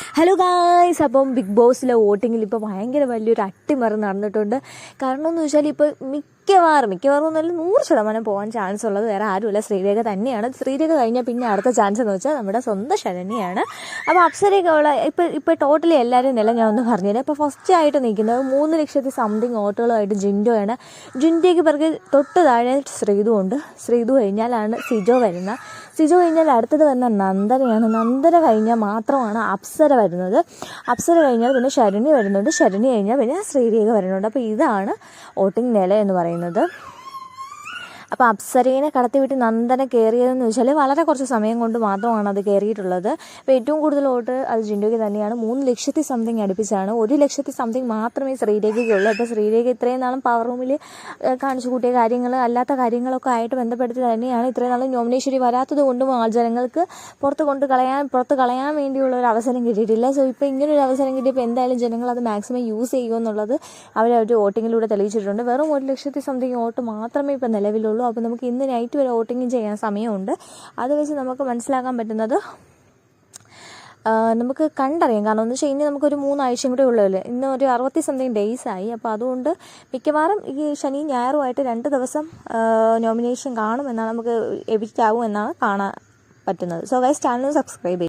Hello guys അപ്പം big ബോസിലെ വോട്ടിങ്ങിൽ ഇപ്പോൾ ഭയങ്കര വലിയൊരു അട്ടിമറി നടന്നിട്ടുണ്ട്. കാരണം എന്ന് വെച്ചാൽ ഇപ്പോൾ മിക്കവാറും മിക്കവാറും എന്നല്ല നൂറ് ശതമാനം പോകാൻ ചാൻസ് ഉള്ളത് വേറെ ആരുമില്ല. ശ്രീരേഖ തന്നെയാണ്. ശ്രീരേഖ കഴിഞ്ഞാൽ പിന്നെ അടുത്ത ചാൻസ് എന്ന് വെച്ചാൽ നമ്മുടെ സ്വന്തം ശരണിയാണ്. അപ്പോൾ അപ്സരയൊക്കെ ഉള്ള ഇപ്പോൾ ഇപ്പോൾ ടോട്ടലി എല്ലാവരും നില ഞാൻ ഒന്ന് പറഞ്ഞുതരാം ഇപ്പോൾ ഫസ്റ്റ് ആയിട്ട് നിൽക്കുന്നത് മൂന്ന് ലക്ഷത്തി സംതിങ് വോട്ടുകളുമായിട്ട് ജിൻഡോയാണ്. ജിൻഡോയ്ക്ക് പിറകെ തൊട്ട് താഴെ ശ്രീതു ഉണ്ട് ശ്രീതു കഴിഞ്ഞാലാണ് സിജോ വരുന്നത്. സിജോ കഴിഞ്ഞാൽ അടുത്തത് വരുന്ന നന്ദനയാണ്. നന്ദന കഴിഞ്ഞാൽ മാത്രമാണ് അപ്സര വരുന്നത്. അപ്സര കഴിഞ്ഞാൽ പിന്നെ ശരണി വരുന്നുണ്ട്. ശരണി കഴിഞ്ഞാൽ പിന്നെ ശ്രീരേഖ വരുന്നുണ്ട്. അപ്പോൾ ഇതാണ് വോട്ടിംഗ് നില എന്ന് പറയുന്നത്. അപ്പോൾ അപ്സരേനെ കടത്തിവിട്ട് നന്ദനെ കയറിയതെന്ന് വെച്ചാൽ വളരെ കുറച്ച് സമയം കൊണ്ട് മാത്രമാണ് അത് കയറിയിട്ടുള്ളത് അപ്പോൾ ഏറ്റവും കൂടുതൽ വോട്ട് അത് ജിൻഡോയ്ക്ക് തന്നെയാണ്. മൂന്ന് ലക്ഷത്തി സംതിങ് അടുപ്പിച്ചാണ്. ഒരു ലക്ഷത്തി സംതിങ് മാത്രമേ ശ്രീരേഖയ്ക്കുള്ളൂ അപ്പോൾ ശ്രീരേഖ ഇത്രയും നാളും പവർ റൂമിൽ കാണിച്ചു കൂട്ടിയ കാര്യങ്ങൾ അല്ലാത്ത കാര്യങ്ങളൊക്കെ ആയിട്ട് ബന്ധപ്പെടുത്തി തന്നെയാണ് ഇത്രയും നാളും നോമിനേശ്വരി വരാത്തത് കൊണ്ടും ആ ജനങ്ങൾക്ക് പുറത്ത് കൊണ്ട് കളയാൻ പുറത്ത് കളയാൻ വേണ്ടിയുള്ള ഒരു അവസരം കിട്ടിയിട്ടില്ല. സോ ഇപ്പോൾ ഇങ്ങനെ ഒരു അവസരം കിട്ടിയപ്പോൾ എന്തായാലും ജനങ്ങൾ അത് മാക്സിമം യൂസ് ചെയ്യുമെന്നുള്ളത് അവർ അവർ വോട്ടിങ്ങിലൂടെ തെളിയിച്ചിട്ടുണ്ട്. വെറും ഒരു ലക്ഷത്തി സംതിങ് വോട്ട് മാത്രമേ ഇപ്പോൾ നിലവിലുള്ളൂ. അപ്പോൾ നമുക്ക് ഇന്ന് നൈറ്റ് വരെ വോട്ടിങ് ചെയ്യാൻ സമയമുണ്ട്. അത് വെച്ച് നമുക്ക് മനസ്സിലാക്കാൻ പറ്റുന്നത് നമുക്ക് കണ്ടറിയാം. കാരണം എന്ന് വെച്ചാൽ ഇനി നമുക്കൊരു മൂന്നാഴ്ചയും കൂടെ ഉള്ളതല്ലേ ഇന്ന് ഒരു അറുപത്തി സംതിങ് ഡേയ്സ് ആയി. അപ്പോൾ അതുകൊണ്ട് മിക്കവാറും ഈ ശനി ഞായറുമായിട്ട് രണ്ട് ദിവസം നോമിനേഷൻ കാണുമെന്നാണ് നമുക്ക് എവിക്റ്റ് ആകുമെന്നാണ് കാണാൻ പറ്റുന്നത്. സോ ഗൈസ് ചാനൽ സബ്സ്ക്രൈബ് ചെയ്യും.